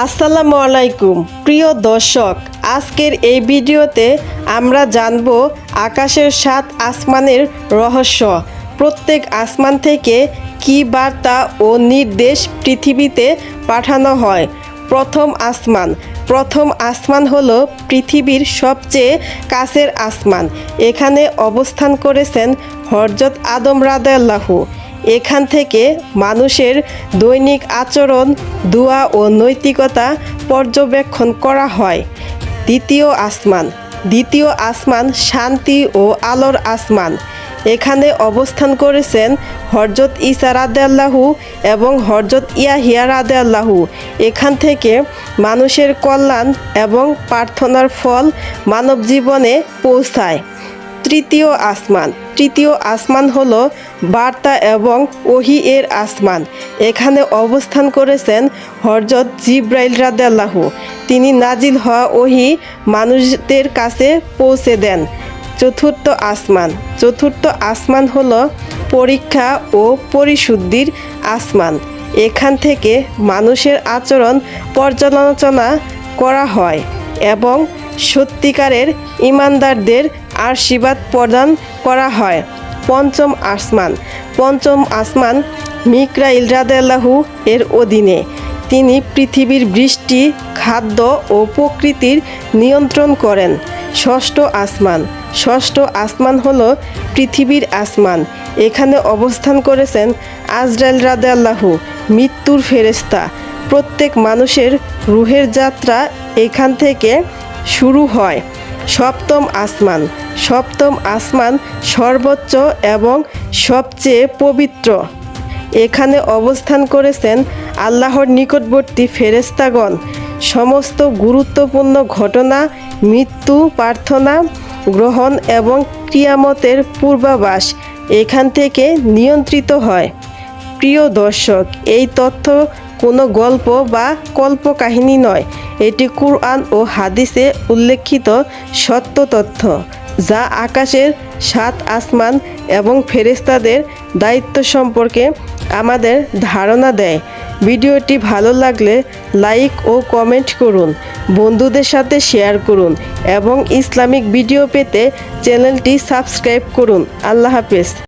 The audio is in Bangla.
আসসালামু আলাইকুম। প্রিয় দর্শক, আজকের এই ভিডিওতে আমরা জানব আকাশের সাত আসমানের রহস্য। প্রত্যেক আসমান থেকে কী বার্তা ও নির্দেশ পৃথিবীতে পাঠানো হয়? প্রথম আসমান। প্রথম আসমান হল পৃথিবীর সবচেয়ে কাছের আসমান। এখানে অবস্থান করেছেন হরজত আদম রাদাল্লাহু এখান থেকে মানুষের দৈনিক আচরণ, দোয়া ও নৈতিকতা পর্যবেক্ষণ করা হয়। দ্বিতীয় আসমান দ্বিতীয় আসমান শান্তি ও আলোর আসমান। এখানে অবস্থান করেছেন হরজত ইসা রাদেল্লাহু এবং হরজত ইয়াহিয়া রাদেল্লাহু এখান থেকে মানুষের কল্যাণ এবং প্রার্থনার ফল মানব জীবনে পৌঁছায়। তৃতীয় আসমান তৃতীয় আসমান হলো বার্তা এবং ওহি এর আসমান। এখানে অবস্থান করেছেন হরজত জিব্রাইল রাদাল্লাহু তিনি নাজিল হওয়া ওহি মানুষদের কাছে পৌঁছে দেন। চতুর্থ আসমান। চতুর্থ আসমান হল পরীক্ষা ও পরিশুদ্ধির আসমান। এখান থেকে মানুষের আচরণ পর্যালোচনা করা হয় এবং সত্যিকারের ইমানদারদের আশীর্বাদ প্রদান করা হয়। পঞ্চম আসমান। পঞ্চম আসমান মিকরাইল রাদেল্লাহু এর অধীনে। তিনি পৃথিবীর বৃষ্টি, খাদ্য ও প্রকৃতির নিয়ন্ত্রণ করেন। ষষ্ঠ আসমান। ষষ্ঠ আসমান হল পৃথিবীর আসমান। এখানে অবস্থান করেছেন আজরাইল রাদেল্লাহু মৃত্যুর ফেরেস্তা প্রত্যেক মানুষের রুহের যাত্রা এখান থেকে শুরু হয়। সপ্তম আসমান। সপ্তম আসমান সর্বোচ্চ এবং সবচেয়ে পবিত্র। এখানে অবস্থান করেছেন আল্লাহর নিকটবর্তী ফেরেস্তাগণ সমস্ত গুরুত্বপূর্ণ ঘটনা, মৃত্যু, প্রার্থনা, গ্রহণ এবং ক্রিয়ামতের পূর্বাভাস এখান থেকে নিয়ন্ত্রিত হয়। প্রিয় দর্শক, এই তথ্য কোনো গল্প বা কল্পকাহিনী নয়। এটি কুরআন ও হাদিসে উল্লেখিত সত্য তথ্য, যা আকাশের সাত আসমান এবং ফেরেস্তাদের দায়িত্ব সম্পর্কে আমাদের ধারণা দেয়। ভিডিওটি ভালো লাগলে লাইক ও কমেন্ট করুন, বন্ধুদের সাথে শেয়ার করুন এবং ইসলামিক ভিডিও পেতে চ্যানেলটি সাবস্ক্রাইব করুন। আল্লাহ হাফেজ।